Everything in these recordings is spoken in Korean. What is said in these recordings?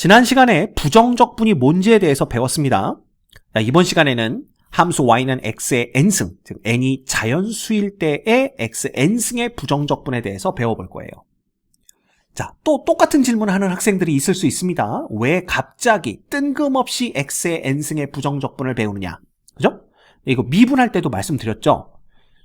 지난 시간에 부정적분이 뭔지에 대해서 배웠습니다. 자, 이번 시간에는 함수 y는 x의 n승, 즉 n이 자연수일 때의 x n승의 부정적분에 대해서 배워볼 거예요. 자, 또 똑같은 질문을 하는 학생들이 있을 수 있습니다. 왜 갑자기 뜬금없이 x의 n승의 부정적분을 배우느냐? 그죠? 이거 미분할 때도 말씀드렸죠?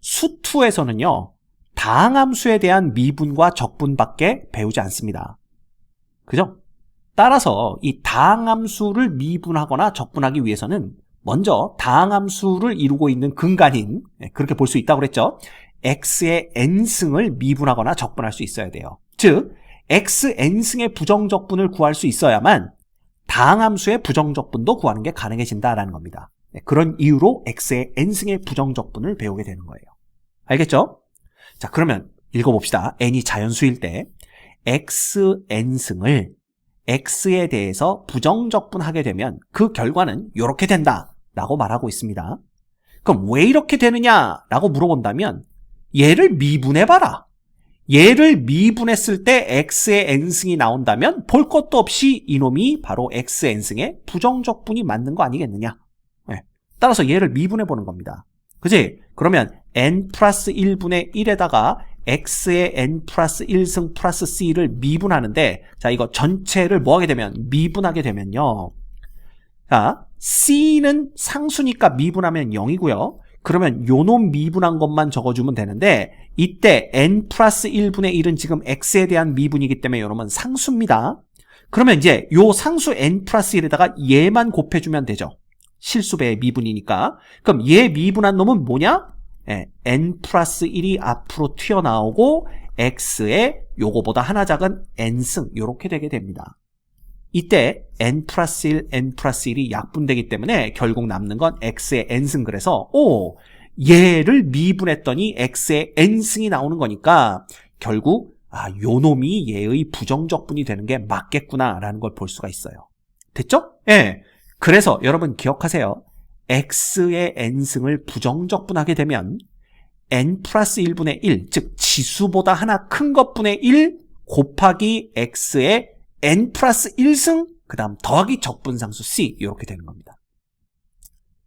수투에서는요, 다항함수에 대한 미분과 적분밖에 배우지 않습니다. 그죠? 따라서 이 다항함수를 미분하거나 적분하기 위해서는 먼저 다항함수를 이루고 있는 근간인 네, 그렇게 볼 수 있다고 그랬죠. x의 n승을 미분하거나 적분할 수 있어야 돼요. 즉 x n승의 부정적분을 구할 수 있어야만 다항함수의 부정적분도 구하는 게 가능해진다라는 겁니다. 네, 그런 이유로 x의 n승의 부정적분을 배우게 되는 거예요. 알겠죠? 자 그러면 읽어봅시다. n이 자연수일 때 x n승을 x에 대해서 부정적분하게 되면 그 결과는 이렇게 된다 라고 말하고 있습니다. 그럼 왜 이렇게 되느냐 라고 물어본다면 얘를 미분해봐라. 얘를 미분했을 때 x의 n승이 나온다면 볼 것도 없이 이놈이 바로 x n승의 부정적분이 맞는 거 아니겠느냐. 네. 따라서 얘를 미분해보는 겁니다. 그지? 그러면 n 플러스 1분의 1에다가 x의 n 플러스 1승 플러스 c를 미분하는데 자 이거 전체를 뭐 하게 되면? 미분하게 되면요. 자 c는 상수니까 미분하면 0이고요. 그러면 요놈 미분한 것만 적어주면 되는데 이때 n 플러스 1분의 1은 지금 x에 대한 미분이기 때문에 요놈은 상수입니다. 그러면 이제 요 상수 n 플러스 1에다가 얘만 곱해주면 되죠. 실수배의 미분이니까. 그럼 얘 미분한 놈은 뭐냐? 예, n 플러스 1이 앞으로 튀어나오고 x의 요거보다 하나 작은 n승 이렇게 되게 됩니다. 이때 n 플러스 1, n 플러스 1이 약분되기 때문에 결국 남는 건 x의 n승 그래서 오 얘를 미분했더니 x의 n승이 나오는 거니까 결국 아, 요 놈이 얘의 부정적분이 되는 게 맞겠구나라는 걸 볼 수가 있어요. 됐죠? 예. 그래서 여러분 기억하세요. X의 n승을 부정적분하게 되면 n 플러스 1분의 1, 즉 지수보다 하나 큰 것분의 1 곱하기 x의 n 플러스 1승, 그 다음 더하기 적분상수 c 이렇게 되는 겁니다.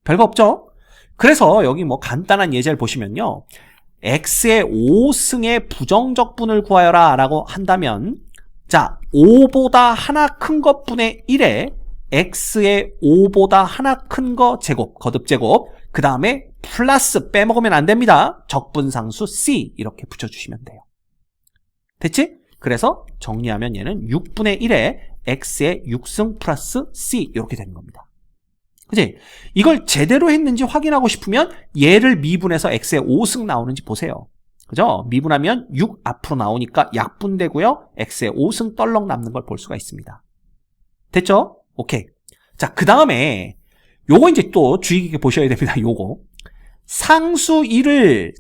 별거 없죠? 그래서 여기 뭐 간단한 예제를 보시면요. x의 5승의 부정적분을 구하여라 라고 한다면 자 5보다 하나 큰 것분의 1에 x의 5보다 하나 큰 거 제곱, 거듭 제곱, 그 다음에 플러스 빼먹으면 안 됩니다. 적분상수 c 이렇게 붙여주시면 돼요. 됐지? 그래서 정리하면 얘는 6분의 1에 x의 6승 플러스 c 이렇게 되는 겁니다. 그지? 이걸 제대로 했는지 확인하고 싶으면 얘를 미분해서 x의 5승 나오는지 보세요. 그죠? 미분하면 6 앞으로 나오니까 약분되고요. x의 5승 떨렁 남는 걸 볼 수가 있습니다. 됐죠? 오케이. 자, 그 다음에 요거 이제 또 주의 깊게 보셔야 됩니다. 요거. 상수 1을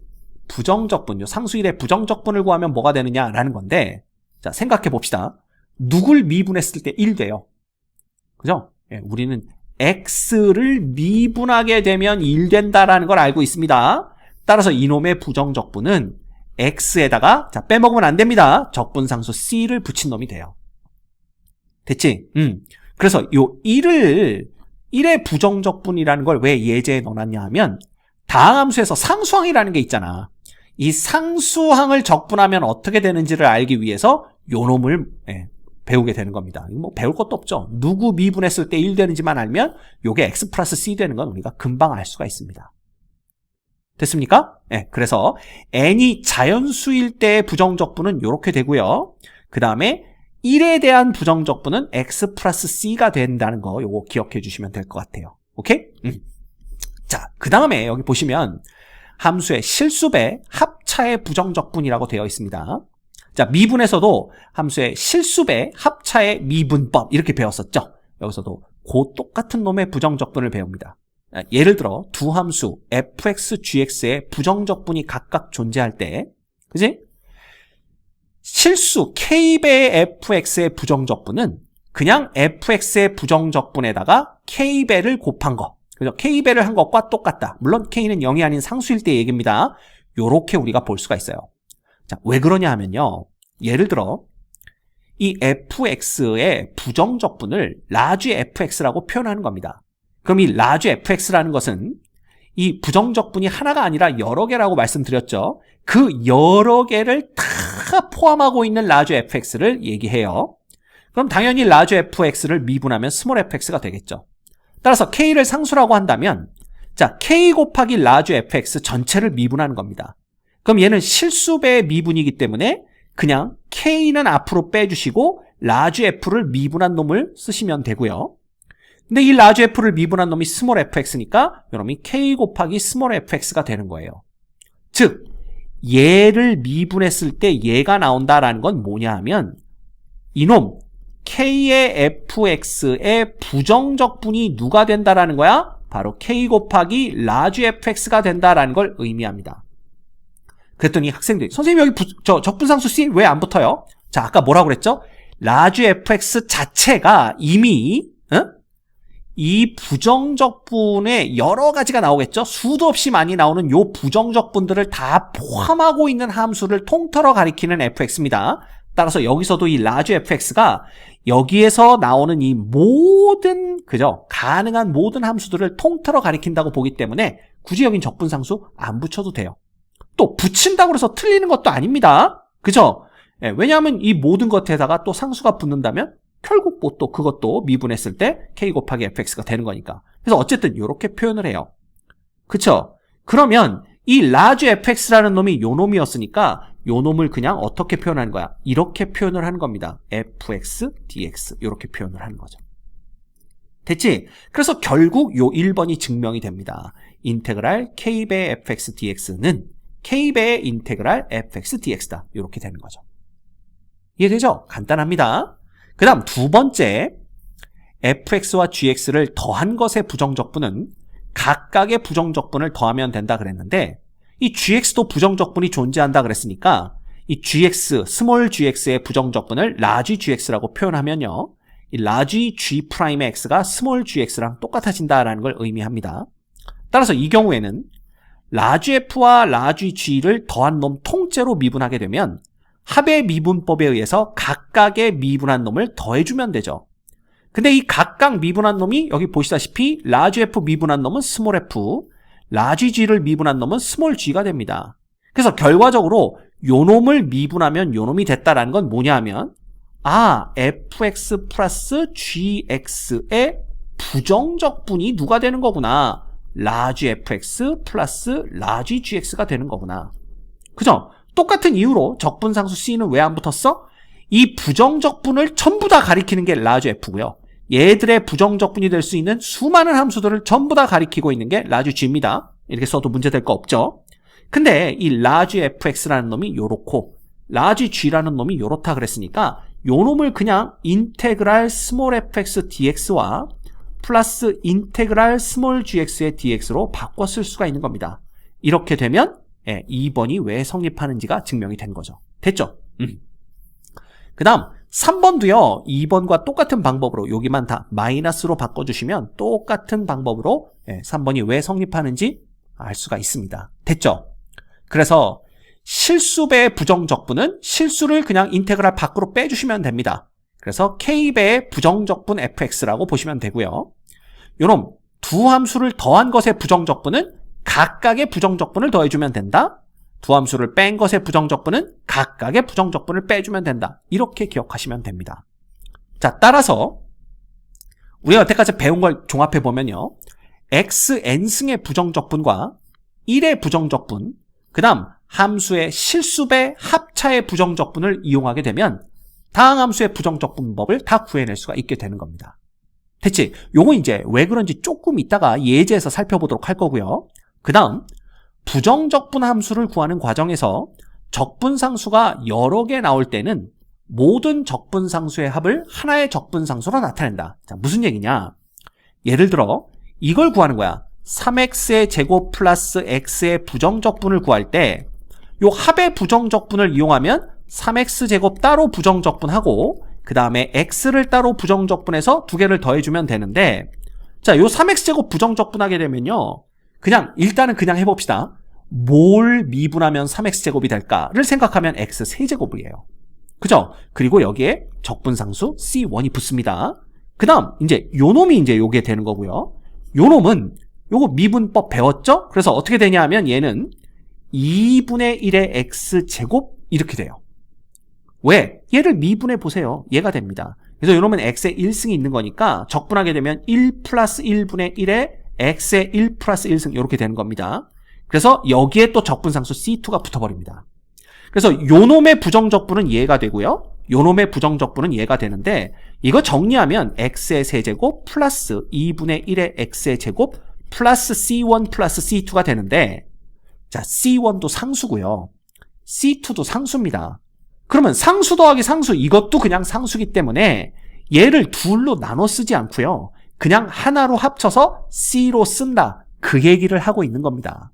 부정적분요. 상수 1의 부정적분을 구하면 뭐가 되느냐라는 건데 자, 생각해 봅시다. 누굴 미분했을 때 1 돼요. 그죠? 예, 우리는 x를 미분하게 되면 1 된다라는 걸 알고 있습니다. 따라서 이놈의 부정적분은 x에다가 자, 빼먹으면 안 됩니다. 적분상수 c를 붙인 놈이 돼요. 됐지? 음. 그래서 요 1을 1의 부정적분이라는 걸 왜 예제에 넣어놨냐 하면 다항 함수에서 상수항이라는 게 있잖아. 이 상수항을 적분하면 어떻게 되는지를 알기 위해서 요 놈을 예, 배우게 되는 겁니다. 뭐 배울 것도 없죠. 누구 미분했을 때 1 되는지만 알면 요게 x 플러스 c 되는 건 우리가 금방 알 수가 있습니다. 됐습니까? 예, 그래서 n이 자연수일 때의 부정적분은 이렇게 되고요. 그 다음에 1에 대한 부정적분은 x 플러스 c가 된다는 거 요거 기억해 주시면 될 것 같아요. 오케이? 음. 자, 그 다음에 여기 보시면 함수의 실수배 합차의 부정적분이라고 되어 있습니다. 자, 미분에서도 함수의 실수배 합차의 미분법 이렇게 배웠었죠. 여기서도 그 똑같은 놈의 부정적분을 배웁니다. 아, 예를 들어 두 함수 fx, gx의 부정적분이 각각 존재할 때 그지? 실수 k배의 fx의 부정적분은 그냥 fx의 부정적분에다가 k배를 곱한 거. 그죠? k배를 한 것과 똑같다. 물론 k는 0이 아닌 상수일 때 얘기입니다. 요렇게 우리가 볼 수가 있어요. 자, 왜 그러냐 하면요. 예를 들어 이 fx의 부정적분을 라지 fx라고 표현하는 겁니다. 그럼 이 라지 fx라는 것은 이 부정적분이 하나가 아니라 여러 개라고 말씀드렸죠. 그 여러 개를 다 포함하고 있는 라지 fx를 얘기해요. 그럼 당연히 라지 fx를 미분하면 스몰 fx가 되겠죠. 따라서 k를 상수라고 한다면 자 k 곱하기 라지 fx 전체를 미분하는 겁니다. 그럼 얘는 실수배의 미분이기 때문에 그냥 k는 앞으로 빼주시고 라지 f를 미분한 놈을 쓰시면 되고요. 근데 이 라지 f를 미분한 놈이 스몰 fx니까 이놈이 k 곱하기 스몰 fx가 되는 거예요. 즉 얘를 미분했을 때 얘가 나온다라는 건 뭐냐 하면 이놈 k의 fx의 부정적분이 누가 된다라는 거야? 바로 k 곱하기 라지 fx가 된다라는 걸 의미합니다. 그랬더니 학생들이 선생님 여기 부, 저 적분상수 C 왜 안 붙어요? 자 아까 뭐라고 그랬죠? 라지 fx 자체가 이미 어? 이 부정적분에 여러 가지가 나오겠죠? 수도 없이 많이 나오는 요 부정적 분들을 다 포함하고 있는 함수를 통틀어 가리키는 fx입니다. 따라서 여기서도 이 라지 fx가 여기에서 나오는 이 모든 그죠? 가능한 모든 함수들을 통틀어 가리킨다고 보기 때문에 굳이 여긴 적분상수 안 붙여도 돼요. 또 붙인다고 해서 틀리는 것도 아닙니다. 그죠? 예, 왜냐하면 이 모든 것에다가 또 상수가 붙는다면 결국 뭐 또 그것도 미분했을 때 k 곱하기 fx가 되는 거니까. 그래서 어쨌든 이렇게 표현을 해요. 그쵸? 그러면 이 large fx라는 놈이 요 놈이었으니까 요 놈을 그냥 어떻게 표현하는 거야? 이렇게 표현을 하는 겁니다. fx dx 이렇게 표현을 하는 거죠. 됐지? 그래서 결국 요 1번이 증명이 됩니다. 인테그랄 k배 fx dx는 k배의 인테그랄 fx dx다. 이렇게 되는 거죠. 이해되죠? 간단합니다. 그 다음 두 번째 fx와 gx를 더한 것의 부정적분은 각각의 부정적분을 더하면 된다 그랬는데 이 gx도 부정적분이 존재한다 그랬으니까 이 gx, 스몰 gx의 부정적분을 라지 gx라고 표현하면요. 이 라지 g 프라임의 x가 스몰 gx랑 똑같아진다라는 걸 의미합니다. 따라서 이 경우에는 라지 f와 라지 g를 더한 놈 통째로 미분하게 되면 합의 미분법에 의해서 각각의 미분한 놈을 더해주면 되죠. 근데 이 각각 미분한 놈이 여기 보시다시피 라지 f 미분한 놈은 스몰 f, 라지 g를 미분한 놈은 스몰 g가 됩니다. 그래서 결과적으로 요 놈을 미분하면 요 놈이 됐다라는 건 뭐냐 하면 아, fx 플러스 gx의 부정적 분이 누가 되는 거구나. 라지 fx 플러스 라지 gx가 되는 거구나. 그죠? 똑같은 이유로 적분상수 C는 왜 안 붙었어? 이 부정적분을 전부 다 가리키는 게 라지 F고요. 얘들의 부정적분이 될 수 있는 수많은 함수들을 전부 다 가리키고 있는 게 라지 G입니다. 이렇게 써도 문제될 거 없죠. 근데 이 라지 fx라는 놈이 요렇고 라지 g라는 놈이 요렇다 그랬으니까 요 놈을 그냥 인테그랄 스몰 fx dx와 플러스 인테그랄 스몰 gx의 dx로 쓸 수가 있는 겁니다. 이렇게 되면 예, 2번이 왜 성립하는지가 증명이 된 거죠. 됐죠? 음. 그 다음 3번도요. 2번과 똑같은 방법으로 여기만 다 마이너스로 바꿔주시면 똑같은 방법으로 예, 3번이 왜 성립하는지 알 수가 있습니다. 됐죠? 그래서 실수배의 부정적분은 실수를 그냥 인테그랄 밖으로 빼주시면 됩니다. 그래서 k배의 부정적분 fx라고 보시면 되고요. 요놈 두 함수를 더한 것의 부정적분은 각각의 부정적분을 더해주면 된다. 두 함수를 뺀 것의 부정적분은 각각의 부정적분을 빼주면 된다. 이렇게 기억하시면 됩니다. 자, 따라서 우리가 여태까지 배운 걸 종합해 보면요. xn승의 부정적분과 1의 부정적분, 그 다음 함수의 실수배 합차의 부정적분을 이용하게 되면 다항 함수의 부정적분법을 다 구해낼 수가 있게 되는 겁니다. 됐지? 요거 이제 왜 그런지 조금 이따가 예제에서 살펴보도록 할 거고요. 그 다음 부정적분 함수를 구하는 과정에서 적분상수가 여러 개 나올 때는 모든 적분상수의 합을 하나의 적분상수로 나타낸다. 자, 무슨 얘기냐? 예를 들어 이걸 구하는 거야. 3x의 제곱 플러스 x의 부정적분을 구할 때 요 합의 부정적분을 이용하면 3x제곱 따로 부정적분하고 그 다음에 x를 따로 부정적분해서 두 개를 더해주면 되는데 자, 요 3x제곱 부정적분하게 되면요. 그냥 일단은 그냥 해봅시다. 뭘 미분하면 3x제곱이 될까를 생각하면 x 세제곱이에요. 그죠? 그리고 여기에 적분상수 C1이 붙습니다. 그 다음, 이제 요 놈이 이제 요게 되는 거고요. 요 놈은 요거 미분법 배웠죠? 그래서 어떻게 되냐 하면 얘는 2분의 1의 x제곱 이렇게 돼요. 왜? 얘를 미분해 보세요. 얘가 됩니다. 그래서 요놈은 x의 1승이 있는 거니까 적분하게 되면 1 플러스 1분의 1의 x의 1 플러스 1승 이렇게 되는 겁니다. 그래서 여기에 또 적분상수 C2가 붙어버립니다. 그래서 요놈의 부정적분은 얘가 되고요. 요놈의 부정적분은 얘가 되는데 이거 정리하면 x의 세제곱 플러스 2분의 1의 x의 제곱 플러스 c1 플러스 c2가 되는데 자 c1도 상수고요. c2도 상수입니다. 그러면 상수 더하기 상수 이것도 그냥 상수기 때문에 얘를 둘로 나눠 쓰지 않고요. 그냥 하나로 합쳐서 c로 쓴다. 그 얘기를 하고 있는 겁니다.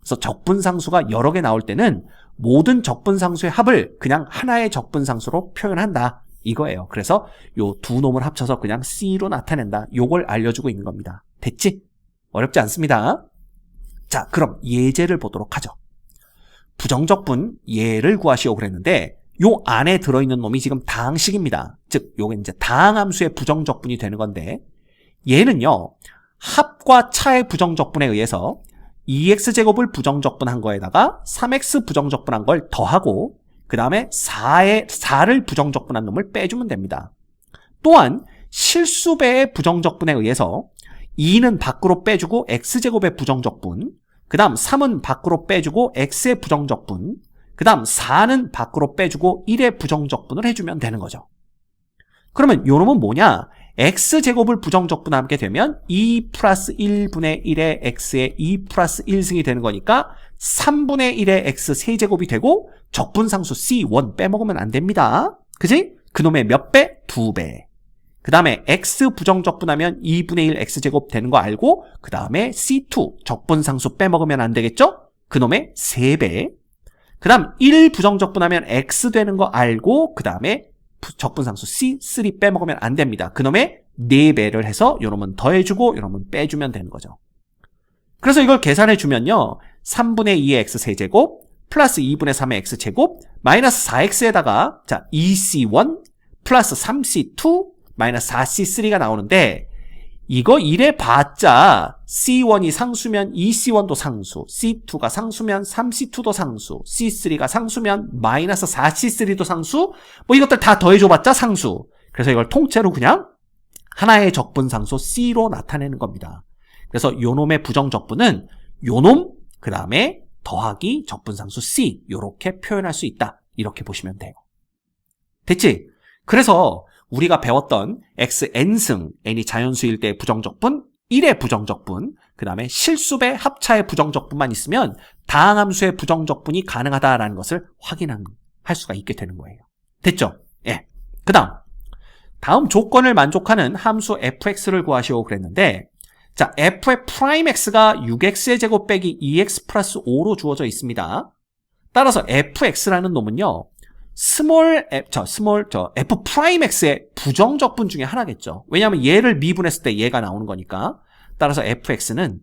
그래서 적분상수가 여러 개 나올 때는 모든 적분상수의 합을 그냥 하나의 적분상수로 표현한다. 이거예요. 그래서 요 두 놈을 합쳐서 그냥 C로 나타낸다. 요걸 알려주고 있는 겁니다. 됐지? 어렵지 않습니다. 자, 그럼 예제를 보도록 하죠. 부정적분 예를 구하시오 그랬는데 요 안에 들어있는 놈이 지금 다항식입니다. 즉, 요게 이제 다항함수의 부정적분이 되는 건데 얘는요, 합과 차의 부정적분에 의해서 2x제곱을 부정적분한 거에다가 3x 부정적분한 걸 더하고 그 다음에 4의, 4를 부정적분한 놈을 빼주면 됩니다. 또한 실수배의 부정적분에 의해서 2는 밖으로 빼주고 x제곱의 부정적분 그 다음 3은 밖으로 빼주고 x의 부정적분 그 다음 4는 밖으로 빼주고 1의 부정적분을 해주면 되는 거죠. 그러면 요 놈은 뭐냐? X제곱을 부정적분하게 되면 2 플러스 1분의 1의 x의 2 플러스 1승이 되는 거니까 3분의 1의 x 세제곱이 되고 적분상수 c1 빼먹으면 안 됩니다. 그지? 그놈의 몇 배? 두 배. 그 다음에 x 부정적분하면 2분의 1 x제곱 되는 거 알고 그 다음에 c2 적분상수 빼먹으면 안 되겠죠? 그놈의 3배. 그 다음 1 부정적분하면 x 되는 거 알고 그 다음에 적분상수 C3 빼먹으면 안 됩니다. 그놈의 4배를 해서 요놈은 더해주고 요놈은 빼주면 되는 거죠. 그래서 이걸 계산해 주면요. 3분의 2의 x 세제곱 플러스 2분의 3의 x 제곱 마이너스 4x에다가 자 2c1 플러스 3c2 마이너스 4c3가 나오는데 이거 이래 봤자 C1이 상수면 2C1도 상수, C2가 상수면 3C2도 상수, C3가 상수면 마이너스 4C3도 상수, 뭐 이것들 다 더해줘봤자 상수. 그래서 이걸 통째로 그냥 하나의 적분상수 C로 나타내는 겁니다. 그래서 요놈의 부정적분은 요놈, 그 다음에 더하기 적분상수 C, 요렇게 표현할 수 있다. 이렇게 보시면 돼요. 됐지? 그래서 우리가 배웠던 xn승, n이 자연수일 때 부정적분, 1의 부정적분, 그 다음에 실수배 합차의 부정적분만 있으면 다항함수의 부정적분이 가능하다라는 것을 확인할 수가 있게 되는 거예요. 됐죠? 예. 그 다음, 다음 조건을 만족하는 함수 fx를 구하시오 그랬는데 자, f의 프라임 x가 6x의 제곱 빼기 2x 플러스 5로 주어져 있습니다. 따라서 fx라는 놈은요. 스몰 F, 저 스몰 저 F 프라임 X의 부정적분 중에 하나겠죠. 왜냐하면 얘를 미분했을 때 얘가 나오는 거니까. 따라서 fx는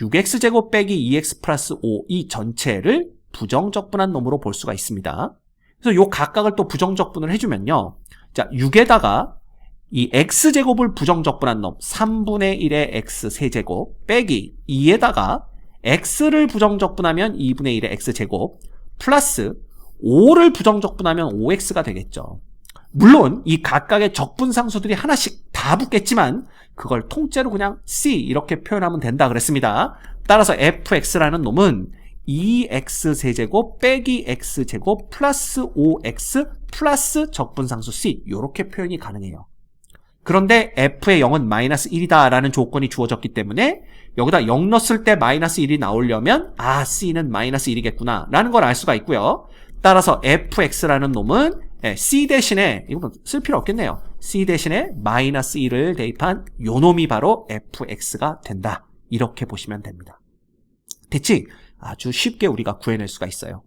6x 제곱 빼기 2x 플러스 5 이 전체를 부정적분한 놈으로 볼 수가 있습니다. 그래서 요 각각을 또 부정적분을 해주면요. 자, 6에다가 이 x제곱을 부정적분한 놈 3분의 1의 x 세제곱 빼기 2에다가 x를 부정적분하면 2분의 1의 x제곱 플러스 5를 부정적분하면 5x가 되겠죠. 물론 이 각각의 적분상수들이 하나씩 다 붙겠지만 그걸 통째로 그냥 c 이렇게 표현하면 된다 그랬습니다. 따라서 fx라는 놈은 2x 세제곱 빼기 x제곱 플러스 5x 플러스 적분상수 c 이렇게 표현이 가능해요. 그런데 f의 0은 마이너스 1이다 라는 조건이 주어졌기 때문에 여기다 0 넣었을 때 마이너스 1이 나오려면 아 c는 마이너스 1이겠구나 라는 걸 알 수가 있고요. 따라서 fx라는 놈은 예, c 대신에 이거 쓸 필요 없겠네요. c 대신에 마이너스 1을 대입한 요 놈이 바로 fx가 된다. 이렇게 보시면 됩니다. 됐지? 아주 쉽게 우리가 구해낼 수가 있어요.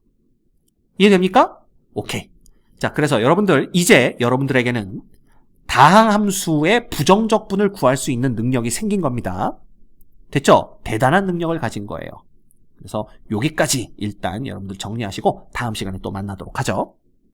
이해됩니까? 오케이. 자, 그래서 여러분들 이제 여러분들에게는 다항 함수의 부정적분을 구할 수 있는 능력이 생긴 겁니다. 됐죠? 대단한 능력을 가진 거예요. 그래서 여기까지 일단 여러분들 정리하시고 다음 시간에 또 만나도록 하죠.